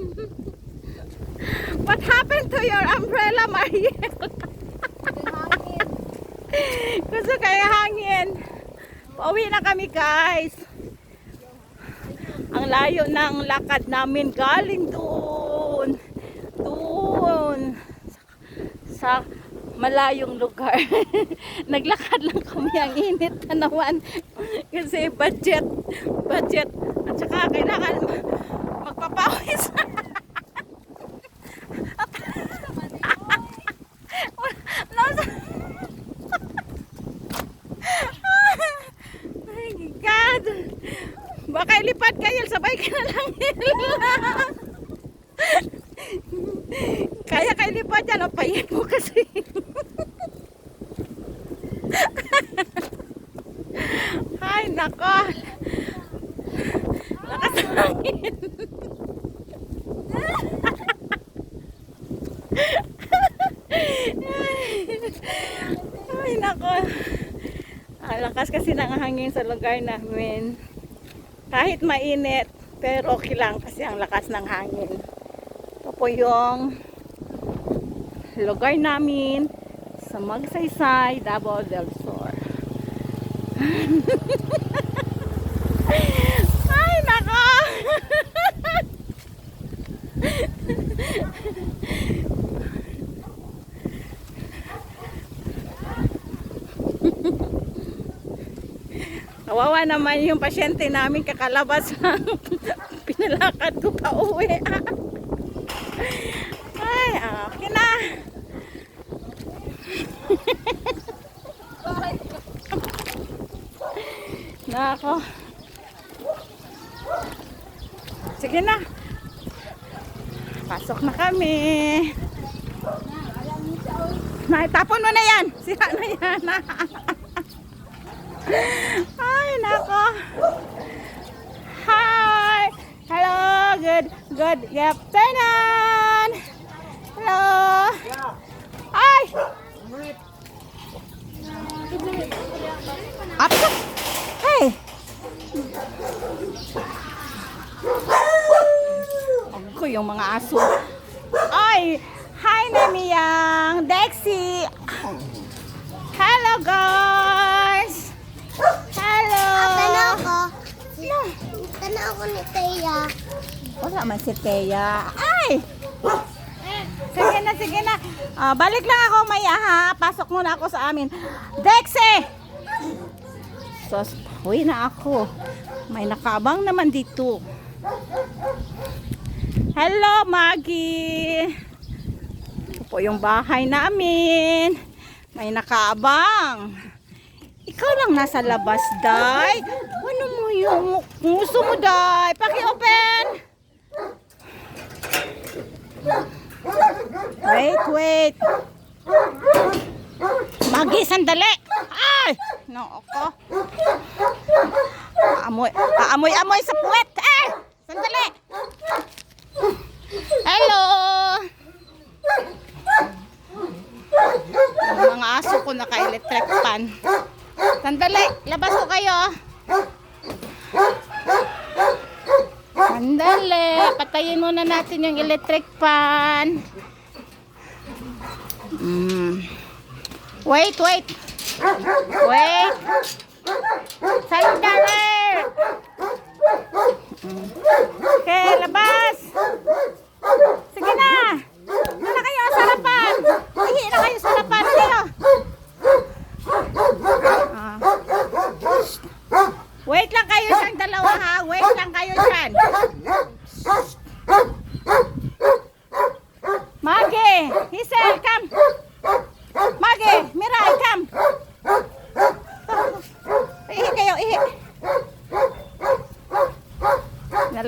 What happened to your umbrella, Mariel? Gusto kaya hangin. Pauwi na kami, guys. Ang layo ng lakad namin galing doon. Doon. Sa malayong lugar. Naglakad lang kami ang init na naman. Kasi budget. Budget. At saka kailangan magpapawis. Nasa- My God! Baka ilipad kayo, sabay ka na lang Kaya kayo lipad yan, o payin mo kasi. Ay, nako. Lakas. Ang lakas kasi ng hangin sa lugar namin. Kahit mainit, pero okay lang kasi ang lakas ng hangin. Ito po yung lugar namin sa Magsaysay, Davao del Sur. Ay, nako! Kawawa naman yung pasyente namin kakalabas ng pinalakad ko pa uwi. Ay, okay na. Nako. Sige na. Pasok na kami. Naitapon mo na yan. Sira na yan. Ay, nako. Hi. Hello. Good, good afternoon. Hello. Ay. Apa? Hey. Ako yung mga aso. Ay, hi Namiyang, Dexy. Hello guys. Hello. Tana ako. Tana ako ni Teya. Wala man si Teya. Ay! Sige na, sige na. Ah, balik lang ako maya ha. Pasok muna ako sa amin. Dexy! Sos, uwi na ako. May nakabang naman dito. Hello, Maggie. Ito po yung bahay namin. May nakaabang. Ikaw lang nasa labas, Day. Ano mo yung nguso mo, Day? Paki-open. Wait, wait. Magi, sandali. Ay! No, ako. Aamoy, aamoy, amoy sa puwet. Eh! Sandali. Hello. Ang mga aso ko naka-electric pan. Sandali, labas ko kayo. Sandali, patayin muna natin yung electric pan. Mm. Wait, wait. Wait. Sandali. Mm. Okay, labas. Sige na. Doon na kayo sa harapan. Ihi na kayo sa harapan. Kayo. Ah. Wait lang kayo siyang dalawa ha. Wait lang kayo dyan. Mage, Hisel, come. Mage, Mirai, come. Ihi kayo, ihi.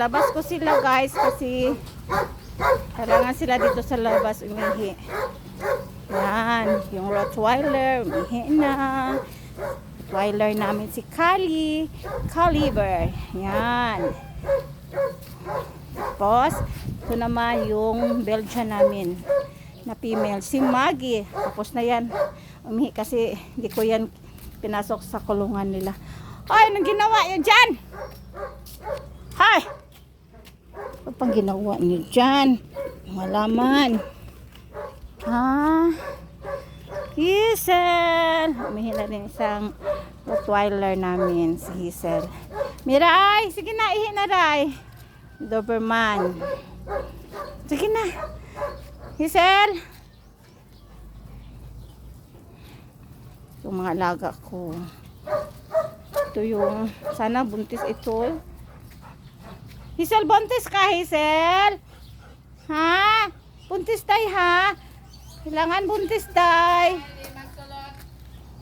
Nalabas ko sila guys kasi kailangan sila dito sa labas umihi. Yan, yung Rottweiler, umihi na. Rottweiler namin si Kali, Caliber. Yan. Tapos, ito naman yung Belgian namin na female, si Maggie. Tapos na yan. Umihi kasi hindi ko yan pinasok sa kulungan nila. Ay, anong ginawa yun dyan? Ano pang ginawa niyo dyan? Mga laman. Ha? Hazel! Umihi na din isang Rottweiler namin, si Hazel. Miray! Sige na, ihi na, Ray. Doberman. Sige na. Hazel! Yung mga alaga ko. Ito yung, sana buntis ito. Hazel, buntis ka, Hazel? Ha? Buntis tay, ha? Kailangan buntis tay.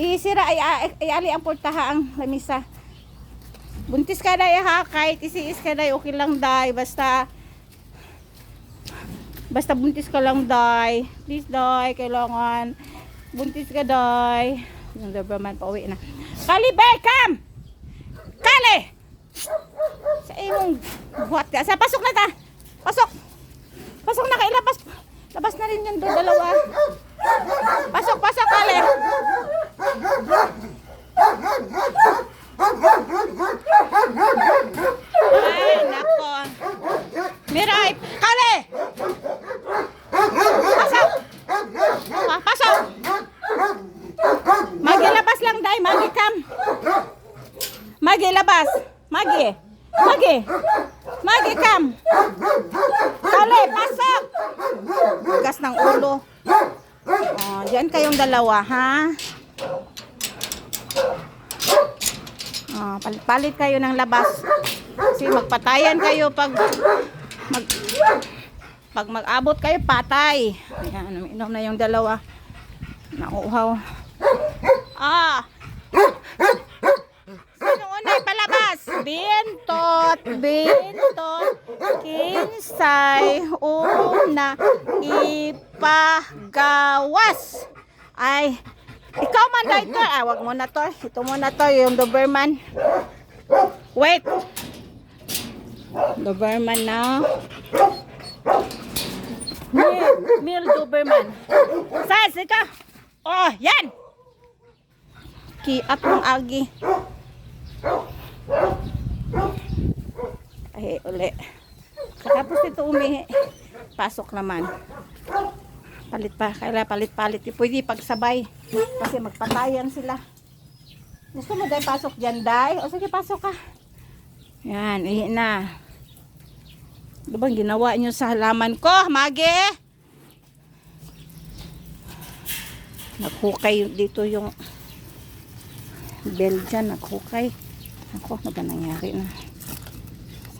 Isira ay, ay, ay ali ang portaha ang lamisa. Buntis ka day ha, kahit isiis ka day, okay lang day. Basta, basta buntis ka lang day. Please day, kailangan. Buntis ka day. Yung Doberman pauwi na. Kali, come! Kali! Sa imong buhat ka. Sa pasok na ta. Pasok. Pasok na kayo. Labas. Labas na rin yung doon dalawa. Pasok, pasok, Kali. Ay, nako. Miray, Kali! Pasok! Ah, pasok! Magi, labas lang, day. Magi, come. Magi. Magi. Magi. Magi, come. Kali, pasok. Gas ng ulo. Oh, diyan kayong dalawa, ha? Oh, palit, palit kayo ng labas. Kasi magpatayan kayo pag mag pag mag-abot kayo, patay. Ayan, uminom na yung dalawa. Nauuhaw. Ah! Bintot, bintot, kinsay, una, ipagawas. Ay, ikaw man na ito. Ah, wag mo na to. Ito mo na to, yung Doberman. Wait. Doberman na. Mil, Mil Doberman. Sas, ikaw. Oh, yan. Kiat ng agi. Ay, uli. Tapos ito umihi. Pasok naman. Palit pa. Kaya palit-palit. Pwede pagsabay. Kasi magpatayan sila. Gusto mo dahil pasok dyan, day? O sige, pasok ka. Yan, ihi na. Bang ginawa nyo sa halaman ko, Mage? Naghukay dito yung bell dyan, naghukay. Ako, ano ba na?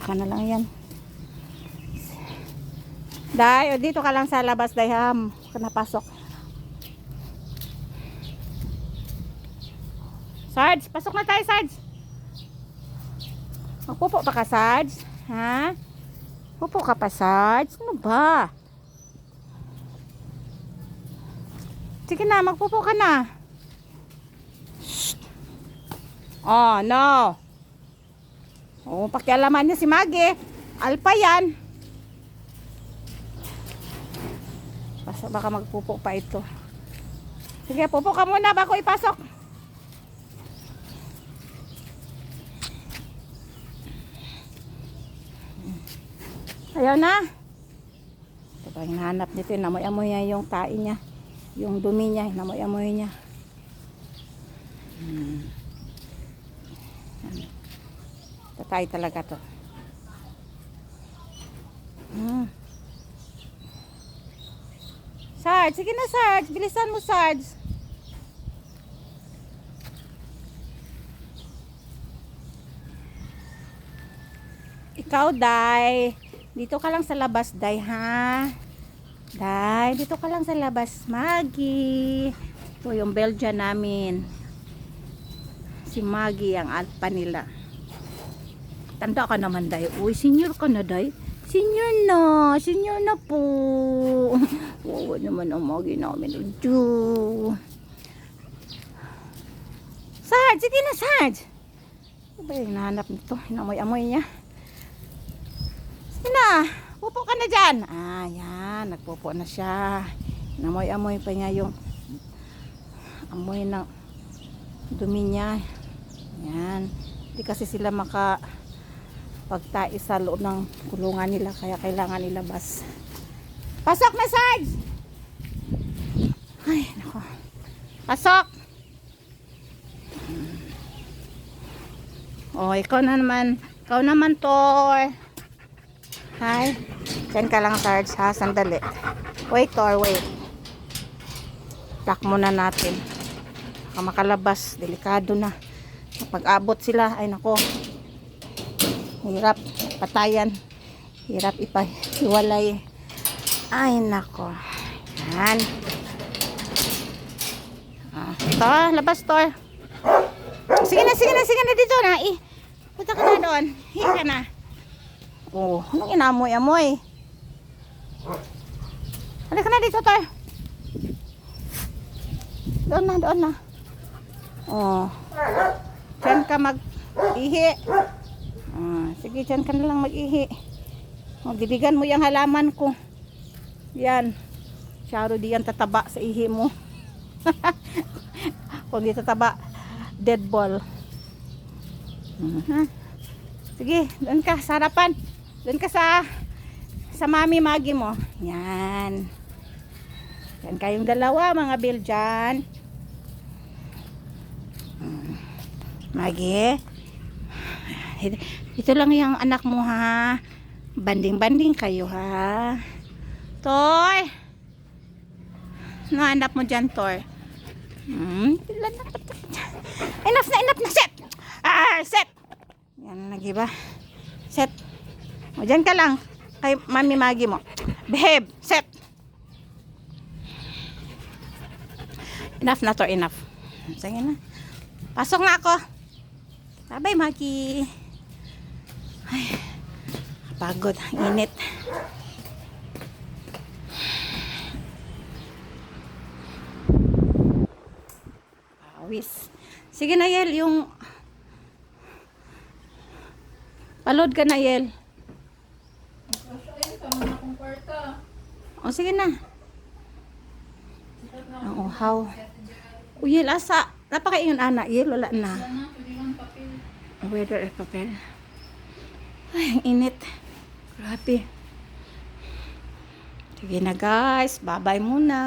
Saka na lang yan. Day, o dito ka lang sa labas, Dayham. Ka napasok. Sarge, pasok na tayo, Sarge. Magpupo pa ka, Sarge? Ha? Pupo ka pa, Sarge? Ano ba? Sige na, magpupo ka na. Shh. Oh, no. Oh, pakialaman niya si Mage. Alpa yan. Basta baka magpupo pa ito. Sige, pupo ka muna bago ipasok. Ayaw na. Ito ba hinahanap nito. Namoy-amoy niya yung tae niya. Yung dumi niya. Namoy-amoy niya. Hmm. Tatay talaga to. Hmm. Sarge, sige na Sarge. Bilisan mo Sarge. Ikaw, Day. Dito ka lang sa labas, Day, ha? Day, dito ka lang sa labas, Maggie. Ito yung Belgian namin. Si Maggie ang alpa nila. Tanda ka naman, Day. Uy, senior ka na, Day. Senior na. Senior na po. Wawa naman ang Maggie namin. Udyoo. Sarge, sige na, Sarge. Ano ba yung nahanap nito? Inamoy-amoy niya. Sige na, pupo ka na dyan. Ah, yan, nagpupo na siya. Namoy-amoy pa niya yung amoy ng dumi niya. Yan. Hindi kasi sila maka pagtai sa loob ng kulungan nila kaya kailangan ilabas. Pasok na, Sarge! Ay, nako. Pasok! Oh, ikaw na naman. Ikaw naman, Tor. Hi. Diyan ka lang, Sarge, ha? Sandali. Wait, Tor, wait. Lock muna natin. Baka makalabas. Delikado na. Pag abot sila, ay nako. Hirap. Patayan. Hirap ipahiwalay. Ay, nako. Yan. Ah, ito, labas, Tor. Sige na, sige na, sige na dito na. Eh, punta ka na doon. Hiya ka na. Oh, anong inamoy-amoy? Halika na dito, Tor. Doon na, doon na. Oh. Diyan ka mag-ihi. Ah, sige, diyan ka na lang mag-ihi. Oh, didigan mo yung halaman ko. Yan. Syaro di yan tataba sa ihi mo. Kung di tataba, dead ball. Mhm. Sige, doon ka sa harapan. Doon ka sa sa mami magi mo. Yan. Yan kayong dalawa mga Belgian. Mm. Magi. Ito lang yung anak mo ha. Banding-banding kayo ha. Toy. No, anak mo dyan, Toy. Hmm, Enough na, enough na, set! Ah, set! Yan, nagiba. Set. O, dyan ka lang. Kay Mami Maggie mo. Behave, set! Enough na to, enough. Sige na. Pasok na ako. Bye-bye, Maggie. Ay, pagod. Init. Pawis. Sige na, Yel. Yung... Palod ka na, Yel. O, sige na. Ang uhaw. O, Yel, asa? Napakaingon, ana. Yel, wala na. Weather at papel. Ay, ang init. Grabe. Sige na, guys. Bye-bye muna.